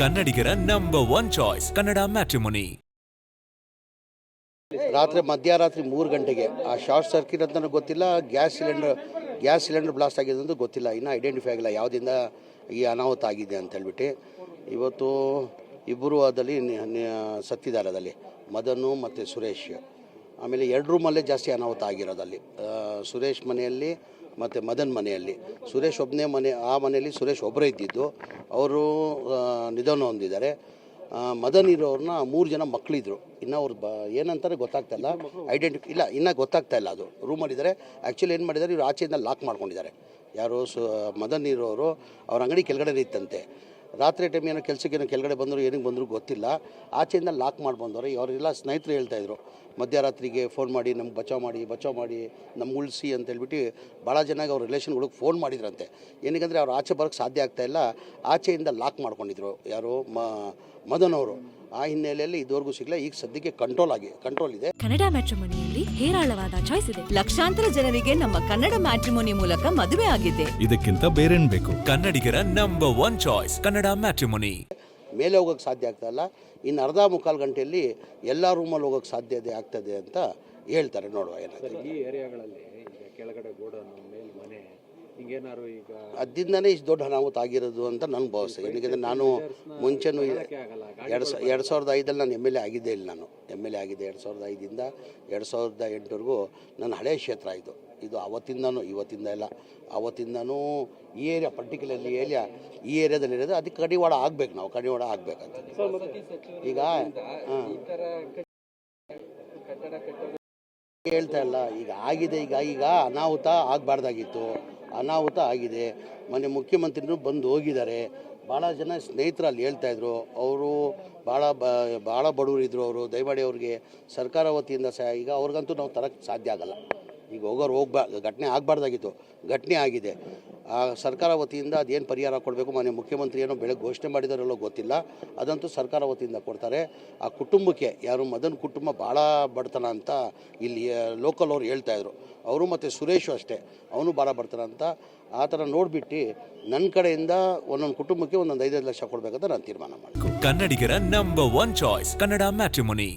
ಕನ್ನಡಿಗರ number one choice Kannada matrimony ರಾತ್ರಿ ಮಧ್ಯರಾತ್ರಿ ಮೂರು ಗಂಟೆಗೆ. ಆ ಶಾರ್ಟ್ ಸರ್ಕ್ಯೂಟ್ ಅಂತ ಗೊತ್ತಿಲ್ಲ gas cylinder gas cylinder blast ಆಗಿದೆ ಅಂತ ಗೊತ್ತಿಲ್ಲ. ಇನ್ನೂ ಐಡೆಂಟಿಫೈ ಆಗಿಲ್ಲ, ಯಾವುದಿಂದ ಈ ಅನಾಹುತ ಆಗಿದೆ ಅಂತ ಹೇಳ್ಬಿಟ್ಟು. ಇವತ್ತು ಇಬ್ಬರು ಅದಲ್ಲಿ ಸತ್ತಿದ್ದಾರೆ ಅದಲ್ಲಿ ಮದನು ಮತ್ತು ಸುರೇಶ್. ಆಮೇಲೆ ಎರಡು ರೂಮಲ್ಲೇ ಜಾಸ್ತಿ ಅನಾಹುತ ಆಗಿರೋದಲ್ಲಿ. ಸುರೇಶ್ ಮನೆಯಲ್ಲಿ ಮತ್ತು ಮದನ್ ಮನೆಯಲ್ಲಿ. ಸುರೇಶ್ ಒಬ್ಬನೇ ಮನೆ, ಆ ಮನೆಯಲ್ಲಿ ಸುರೇಶ್ ಒಬ್ಬರೇ ಇದ್ದಿದ್ದು. ಅವರು ನಿಧನ ಹೊಂದಿದ್ದಾರೆ. ಮದನ್ ಇರೋರನ್ನ ಮೂರು ಜನ ಮಕ್ಕಳಿದ್ರು ಇನ್ನು ಅವ್ರು ಬ, ಏನಂತಾರೆ ಗೊತ್ತಾಗ್ತಾ ಇಲ್ಲ. ಇಲ್ಲ, ಇನ್ನೂ ಗೊತ್ತಾಗ್ತಾ ಇಲ್ಲ ಅದು. ಮಾಡಿದ್ದಾರೆ ಆ್ಯಕ್ಚುಲಿ ಏನು ಮಾಡಿದ್ದಾರೆ ಇವರು ಆಚೆಯಿಂದ ಲಾಕ್ ಮಾಡ್ಕೊಂಡಿದ್ದಾರೆ. ಯಾರು ಸು, ಮದನ್ ಇರೋರು, ಅವ್ರ ಅಂಗಡಿ ಕೆಳಗಡೆ ಇತ್ತಂತೆ. ರಾತ್ರಿ ಟೈಮ್ ಏನೋ ಕೆಲಸಕ್ಕೆ ಏನೋ ಕೆಳಗಡೆ ಬಂದರು ಏನಕ್ಕೆ ಬಂದರು ಗೊತ್ತಿಲ್ಲ. ಆಚೆಯಿಂದ ಲಾಕ್ ಮಾಡಿ ಬಂದವರು. ಅವರೆಲ್ಲ ಸ್ನೇಹಿತರು ಹೇಳ್ತಾಯಿದ್ರು ಮಧ್ಯರಾತ್ರಿಗೆ ಫೋನ್ ಮಾಡಿ ನಮ್ಗೆ ಬಚಾವ್ ಮಾಡಿ ಬಚಾವ್ ಮಾಡಿ ನಮ್ಗೆ ಉಳಿಸಿ ಅಂತ ಹೇಳ್ಬಿಟ್ಟು ಭಾಳ ಜನ ಅವ್ರ ರಿಲೇಷನ್ಗಳಿಗೆ ಫೋನ್ ಮಾಡಿದ್ರಂತೆ. ಏನಕ್ಕಂದರೆ ಅವ್ರು ಆಚೆ ಬರೋಕ್ಕೆ ಸಾಧ್ಯ ಆಗ್ತಾ ಇಲ್ಲ. ಆಚೆಯಿಂದ ಲಾಕ್ ಮಾಡ್ಕೊಂಡಿದ್ರು ಯಾರು ಮ ಮದನ್ ಅವರು. ಆ ಹಿನ್ನೆಲೆಯಲ್ಲಿ ಇದುವರೆಗೂ ಸಿಗಲ್ಲ ಈಗ ಸದ್ಯಕ್ಕೆ ಕಂಟ್ರೋಲ್ ಆಗಿ ಕಂಟ್ರೋಲ್ ಇದೆ. ಕನ್ನಡ ಮ್ಯಾಟ್ರಿಮೋನಿಯಲ್ಲಿ ಹೇರಾಳವಾದ ಚಾಯ್ಸ್ ಇದೆ. ಲಕ್ಷಾಂತರ ಜನರಿಗೆ ನಮ್ಮ ಕನ್ನಡ ಮ್ಯಾಟ್ರಿಮೋನಿ ಮೂಲಕ ಮದುವೆ ಆಗಿದೆ. ಇದಕ್ಕಿಂತ ಬೇರೇನ್ ಬೇಕು? ಕನ್ನಡಿಗರ number one choice Kannada matrimony. ಮೇಲೆ ಹೋಗೋಕ್ಕೆ ಸಾಧ್ಯ ಆಗ್ತಾ ಇಲ್ಲ. ಇನ್ನು ಅರ್ಧ ಮುಕ್ಕಾಲು ಗಂಟೆಯಲ್ಲಿ ಎಲ್ಲ ರೂಮಲ್ಲಿ ಹೋಗೋಕ್ಕೆ ಸಾಧ್ಯತೆ ಆಗ್ತದೆ ಅಂತ ಹೇಳ್ತಾರೆ ನೋಡುವ ಏನಾಗ್ತದೆ. ಈ ಏರಿಯಾಗಳಲ್ಲಿ ಈಗ ಕೆಳಗಡೆ ಗೋಡನ್ನು ಮೇಲ್ ಮನೆ ಹಿಂಗೇನಾದ್ರು ಈಗ ಅದಿಂದನೇ ಇಷ್ಟು ದೊಡ್ಡ ಅನಾಹುತ ಆಗಿರೋದು ಅಂತ ನನಗೆ ಭಾವಿಸ್ತೇನೆ ಏನಕ್ಕೆ ನಾನು ಮುಂಚೆನೂ ಎರಡು ಸ ಎರಡು ಸಾವಿರದ ಐದಲ್ಲಿ ನಾನು ಎಂ ಎಲ್ ಎ ಆಗಿದ್ದೇ ಇಲ್ಲ ನಾನು. ಎಂ ಎಲ್ ಎ ಆಗಿದ್ದೆ ಎರಡು ಸಾವಿರದ ಐದಿಂದ ಎರಡು ಸಾವಿರದ ಎಂಟವರೆಗೂ ನನ್ನ ಹಳೆಯ ಕ್ಷೇತ್ರ ಇದು. ಇದು ಅವತ್ತಿಂದನೂ ಇವತ್ತಿಂದ ಇಲ್ಲ. ಅವತ್ತಿಂದನೂ ಈ ಏರಿಯಾ ಪರ್ಟಿಕ್ಯುಲರ್ಲಿ ಏರಿಯಾ ಈ ಏರಿಯಾದಲ್ಲಿ ಇರೋದು ಅದಕ್ಕೆ ಕಡಿವಾಡ ಆಗ್ಬೇಕು ನಾವು ಕಡಿವಾಡ ಆಗ್ಬೇಕಂತ ಈಗ ಹಾಂ. ಹೇಳ್ತಾ ಇಲ್ಲ. ಈಗ ಆಗಿದೆ ಈಗ ಈಗ ಅನಾಹುತ ಆಗಬಾರ್ದಾಗಿತ್ತು. ಅನಾಹುತ ಆಗಿದೆ. ಮೊನ್ನೆ ಮುಖ್ಯಮಂತ್ರಿನೂ ಬಂದು ಹೋಗಿದ್ದಾರೆ. ಭಾಳ ಜನ ಸ್ನೇಹಿತರು ಅಲ್ಲಿ ಹೇಳ್ತಾ ಇದ್ರು. ಅವರು ಭಾಳ ಬ ಭಾಳ ಬಡವರು ಇದ್ರು ಅವರು. ದಯಮಾಡಿ ಅವ್ರಿಗೆ ಸರ್ಕಾರ ವತಿಯಿಂದ ಸಹ ಈಗ ಅವ್ರಿಗಂತೂ ನಾವು ತರಕ್ಕೆ ಸಾಧ್ಯ ಆಗಲ್ಲ. ಈಗ ಹೋಗೋರು ಹೋಗ್ಬಾ, ಘಟನೆ ಆಗಬಾರ್ದಾಗಿತ್ತು. ಘಟನೆ ಆಗಿದೆ. ಆ ಸರ್ಕಾರ ವತಿಯಿಂದ ಅದೇನು ಪರಿಹಾರ ಕೊಡಬೇಕು? ಮಾನ್ಯ ಮುಖ್ಯಮಂತ್ರಿ ಏನೋ ಬೆಳಗ್ಗೆ ಘೋಷಣೆ ಮಾಡಿದಾರಲ್ಲೋ ಗೊತ್ತಿಲ್ಲ. ಅದಂತೂ ಸರ್ಕಾರ ವತಿಯಿಂದ ಕೊಡ್ತಾರೆ. ಆ ಕುಟುಂಬಕ್ಕೆ, ಯಾರು ಮದನ್ ಕುಟುಂಬ ಭಾಳ ಬಡತನ ಅಂತ ಇಲ್ಲಿ ಲೋಕಲ್ ಅವ್ರು ಹೇಳ್ತಾ ಇದ್ರು. ಅವರು ಮತ್ತು ಸುರೇಶು ಅಷ್ಟೇ. ಅವನು ಭಾಳ ಬಡತನ ಅಂತ ಆ ಥರ ನೋಡಿಬಿಟ್ಟು ನನ್ನ ಕಡೆಯಿಂದ ಒಂದೊಂದು ಕುಟುಂಬಕ್ಕೆ ಒಂದೊಂದು ಐದೈದು ಲಕ್ಷ ಕೊಡಬೇಕಂತ ನಾನು ತೀರ್ಮಾನ ಮಾಡಿ ಕನ್ನಡಿಗರ number one choice Kannada matrimony